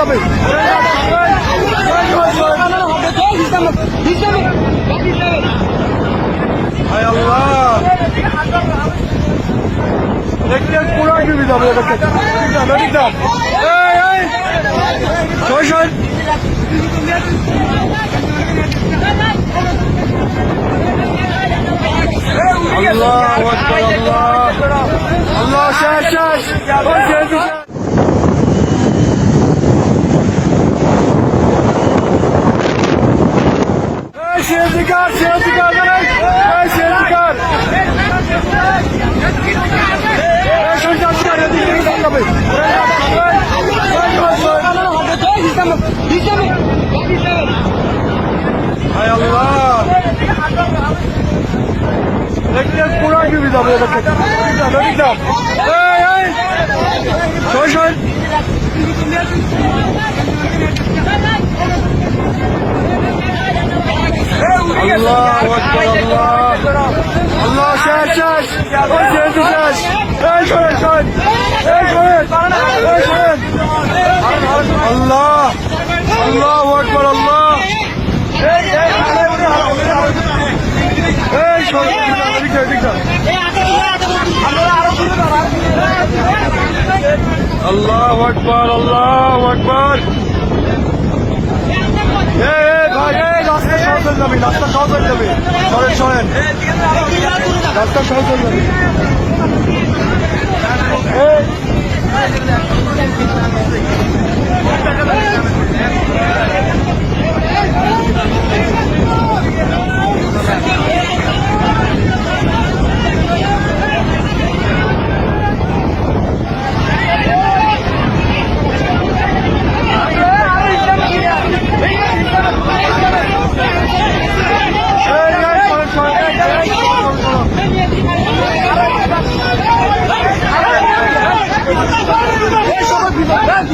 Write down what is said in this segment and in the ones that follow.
যাবে হায় আল্লাহ। দেখলে পুরো ডুবে আল্লাহ আল্লাহ। আল্লাহ শেষ শেষ। আল্লাহ আকবার আল্লাহ আল্লাহ। শেষ শেষ। ওই শেষ শেষ আল্লাহ আকবার আল্লাহ আকবার। রাস্তা সহজ হয়ে যাবে সরেন সরেন। রাস্তা সহজ হয়ে যাবে। এই এই এই সরেন সরেন এই এই সরেন, সরেন।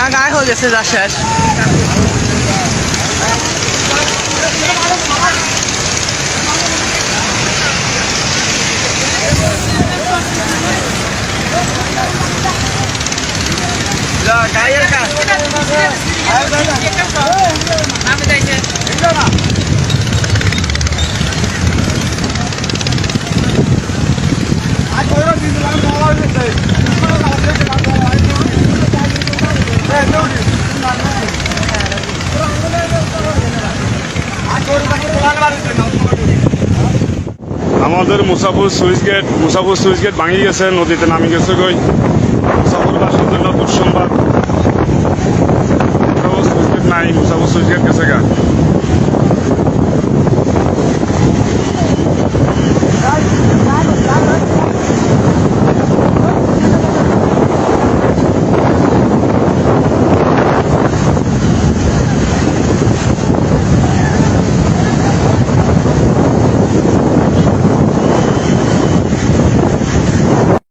না গায়ে হয়ে গেছে যা শেষ। গায়ের কাজ আমাদের মুসাফুর সুইচ গেট, মুসাফুর সুইচ গেট ভাঙি গেছে, নদীতে নামি গেছে গই মুসাফুর বাসীদের নতুন সংবাদ সুইচ নাই, মুসাফুর সুইচ গেট গেছে গা।